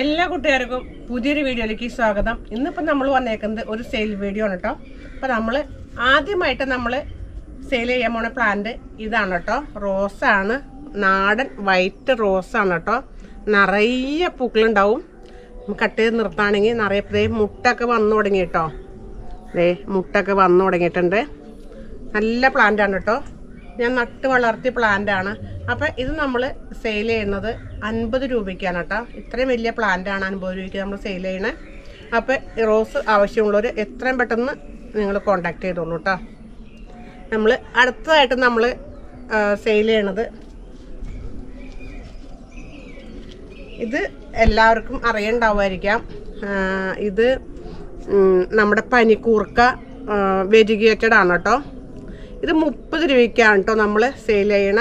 എല്ലാ കൂട്ടുകാർക്കും പുതിയൊരു വീഡിയോയിലേക്ക് സ്വാഗതം. ഇന്നിപ്പോൾ നമ്മൾ വന്നേക്കുന്നത് ഒരു സെയിൽ വീഡിയോ ആണ് കേട്ടോ അപ്പോൾ നമ്മൾ ആദ്യമായിട്ട് നമ്മൾ സെയിൽ ചെയ്യാൻ പോണ പ്ലാന്റ് ഇതാണ് കേട്ടോ റോസാണ് നാടൻ വൈറ്റ് റോസാണ് കേട്ടോ നിറയെ പൂക്കളുണ്ടാവും. കട്ട് ചെയ്ത് നിർത്താണെങ്കിൽ നിറയെ പ്രേ മുട്ടൊക്കെ വന്നു തുടങ്ങി കേട്ടോ ദേ മുട്ടൊക്കെ വന്നു തുടങ്ങിയിട്ടുണ്ട്. നല്ല പ്ലാന്റ് ആണ് കേട്ടോ ഞാൻ നട്ട് വളർത്തിയ പ്ലാന്റ് ആണ് അപ്പം ഇത് നമ്മൾ സെയിൽ ചെയ്യുന്നത് അൻപത് രൂപയ്ക്കാണ് കേട്ടോ. ഇത്രയും വലിയ പ്ലാന്റ് ആണ് അൻപത് രൂപയ്ക്ക് നമ്മൾ സെയിൽ ചെയ്യണേ. അപ്പം റോസ് ആവശ്യമുള്ളവർ എത്രയും പെട്ടെന്ന് നിങ്ങൾ കോണ്ടാക്ട് ചെയ്തോളൂ കേട്ടോ. നമ്മൾ അടുത്തതായിട്ട് നമ്മൾ സെയിൽ ചെയ്യണത് ഇത് എല്ലാവർക്കും അറിയണ്ടാവുമായിരിക്കാം. ഇത് നമ്മുടെ പനിക്കൂർക്ക വെരിഗേറ്റഡ് ആണ് കേട്ടോ. ഇത് മുപ്പത് രൂപയ്ക്കാണ് കേട്ടോ നമ്മൾ സെയിൽ ചെയ്യണ.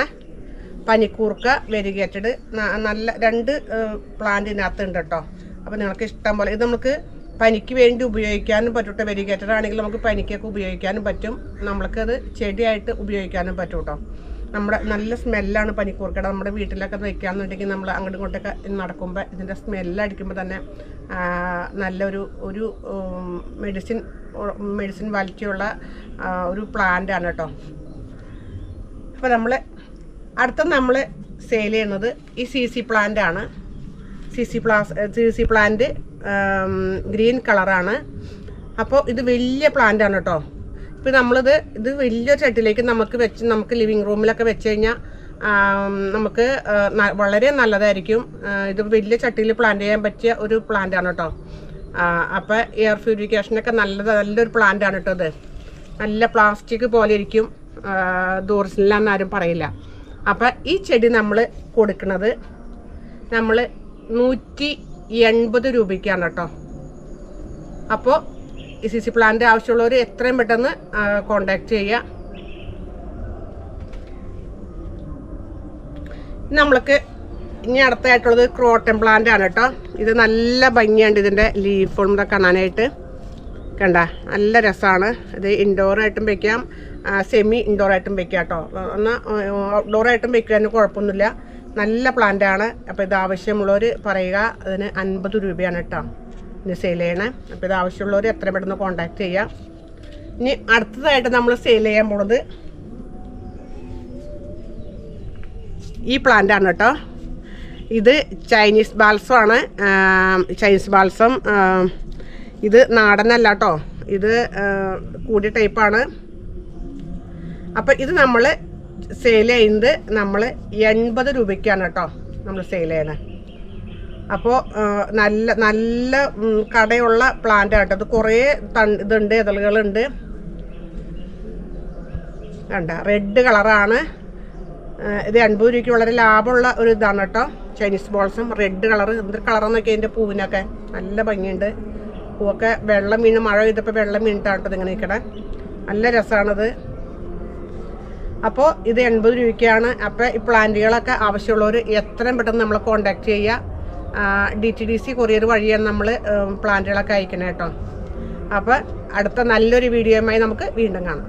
പനിക്കൂർക്ക വെരിഗേറ്റഡ് നല്ല രണ്ട് പ്ലാന്റിനകത്ത് ഉണ്ട് കേട്ടോ അപ്പോൾ നിങ്ങൾക്ക് ഇഷ്ടം പോലെ ഇത് നമുക്ക് പനിക്ക് വേണ്ടി ഉപയോഗിക്കാനും പറ്റും കേട്ടോ ആണെങ്കിൽ നമുക്ക് പനിക്കൊക്കെ ഉപയോഗിക്കാനും പറ്റും. നമ്മൾക്കത് ചെടിയായിട്ട് ഉപയോഗിക്കാനും പറ്റും കേട്ടോ നമ്മുടെ നല്ല സ്മെല്ലാണ് പനിക്കൂർക്കയുടെ. നമ്മുടെ വീട്ടിലൊക്കെ വെക്കാന്നുണ്ടെങ്കിൽ നമ്മൾ അങ്ങോട്ടും ഇങ്ങോട്ടൊക്കെ നടക്കുമ്പോൾ ഇതിന്റെ സ്മെല്ലടിക്കുമ്പോൾ തന്നെ നല്ലൊരു ഒരു മെഡിസിൻ മെഡിസിൻ വാലിറ്റിയുള്ള ഒരു പ്ലാന്റ് ആണ് കേട്ടോ അപ്പോൾ നമ്മൾ അടുത്ത നമ്മൾ സെയിൽ ചെയ്യുന്നത് ഈ സി സി പ്ലാന്റ് ആണ്. സി സി പ്ലാസ് സി സി പ്ലാന്റ് ഗ്രീൻ കളറാണ് അപ്പോൾ ഇത് വലിയ പ്ലാന്റ് ആണ് കേട്ടോ ഇപ്പോൾ നമ്മളിത് ഇത് വലിയ ചട്ടിലേക്ക് നമുക്ക് വെച്ച് നമുക്ക് ലിവിങ് റൂമിലൊക്കെ വെച്ച് കഴിഞ്ഞാൽ നമുക്ക് വളരെ നല്ലതായിരിക്കും. ഇത് വലിയ ചട്ടിയിൽ പ്ലാന്റ് ചെയ്യാൻ പറ്റിയ ഒരു പ്ലാന്റ് ആണ് കേട്ടോ അപ്പോൾ എയർ പ്യൂരിഫിക്കേഷനൊക്കെ നല്ലത് നല്ലൊരു പ്ലാന്റ് ആണ് കേട്ടോ ഇത്. നല്ല പ്ലാസ്റ്റിക് പോലെ ഇരിക്കും. ദൂരസിലാന്നാരും പറയില്ല. അപ്പം ഈ ചെടി നമ്മൾ കൊടുക്കുന്നത് നമ്മൾ നൂറ്റി എൺപത് രൂപയ്ക്കാണ് കേട്ടോ. അപ്പോൾ ഈ സി സി പ്ലാന്റ് ആവശ്യമുള്ളവർ എത്രയും പെട്ടെന്ന് കോണ്ടാക്ട് ചെയ്യുക നമ്മൾക്ക് ഇനി അടുത്തായിട്ടുള്ളത് ക്രോട്ടൻ പ്ലാന്റ് ആണ് കേട്ടോ. ഇത് നല്ല ഭംഗിയുണ്ട് ഇതിന്റെ ലീഫ് ഫോം കാണാനായിട്ട്. കണ്ട നല്ല രസമാണ് ഇത് ഇൻഡോറായിട്ടും വെക്കാം. സെമി ഇൻഡോറായിട്ടും വെക്കാം കേട്ടോ എന്നാൽ ഔട്ട്ഡോറായിട്ടും വെക്കാനും കുഴപ്പമൊന്നുമില്ല. നല്ല പ്ലാന്റ് ആണ്. അപ്പോൾ ഇത് ആവശ്യമുള്ളവർ പറയുക അതിന് അൻപത് രൂപയാണ് കേട്ടോ ഇനി സെയിൽ ചെയ്യണേ. അപ്പോൾ ഇത് ആവശ്യമുള്ളവർ എത്ര പെട്ടെന്ന് കോണ്ടാക്ട് ചെയ്യാം. ഇനി അടുത്തതായിട്ട് നമ്മൾ സെയിൽ ചെയ്യാൻ പോണത് ഈ പ്ലാന്റ് ആണ് കേട്ടോ ഇത് ചൈനീസ് ബാൽസമാണ്. ചൈനീസ് ബാൽസം ഇത് നാടനല്ല കേട്ടോ ഇത് കൂടിയ ടൈപ്പാണ്. അപ്പം ഇത് നമ്മൾ സെയിൽ ചെയ്യുന്നത് നമ്മൾ എൺപത് രൂപയ്ക്കാണ് കേട്ടോ. നമ്മൾ സെയിൽ ചെയ്യണത് അപ്പോൾ നല്ല നല്ല കടയുള്ള പ്ലാന്റ് ആട്ടോ അത് കുറേ തണ്ട് ഇതുണ്ട് ഇതളുകളുണ്ട്. കണ്ട റെഡ് കളറാണ് ഇത് എൺപത് രൂപയ്ക്ക് വളരെ ലാഭമുള്ള ഒരു ഇതാണ് കേട്ടോ. ചൈനീസ് ബോൾസും റെഡ് കളർ എന്തൊരു കളറെന്നൊക്കെ അതിന്റെ പൂവിനൊക്കെ. നല്ല ഭംഗിയുണ്ട്. പൂവൊക്കെ വെള്ളം വീണ് മഴ പെയ്തപ്പോൾ വെള്ളം വീണിട്ടാണ് ഇങ്ങനെ നിൽക്കണേ നല്ല രസമാണത് അപ്പോൾ ഇത് എൺപത് രൂപയ്ക്കാണ്. അപ്പോൾ ഈ പ്ലാന്റുകളൊക്കെ ആവശ്യമുള്ളവർ എത്രയും പെട്ടെന്ന് നമ്മളെ കോണ്ടാക്ട് ചെയ്യുക D T D C courier വഴിയാണ് നമ്മൾ പ്ലാന്റുകളൊക്കെ അയക്കണേ കേട്ടോ. അപ്പോൾ അടുത്ത നല്ലൊരു വീഡിയോയുമായി നമുക്ക് വീണ്ടും കാണാം.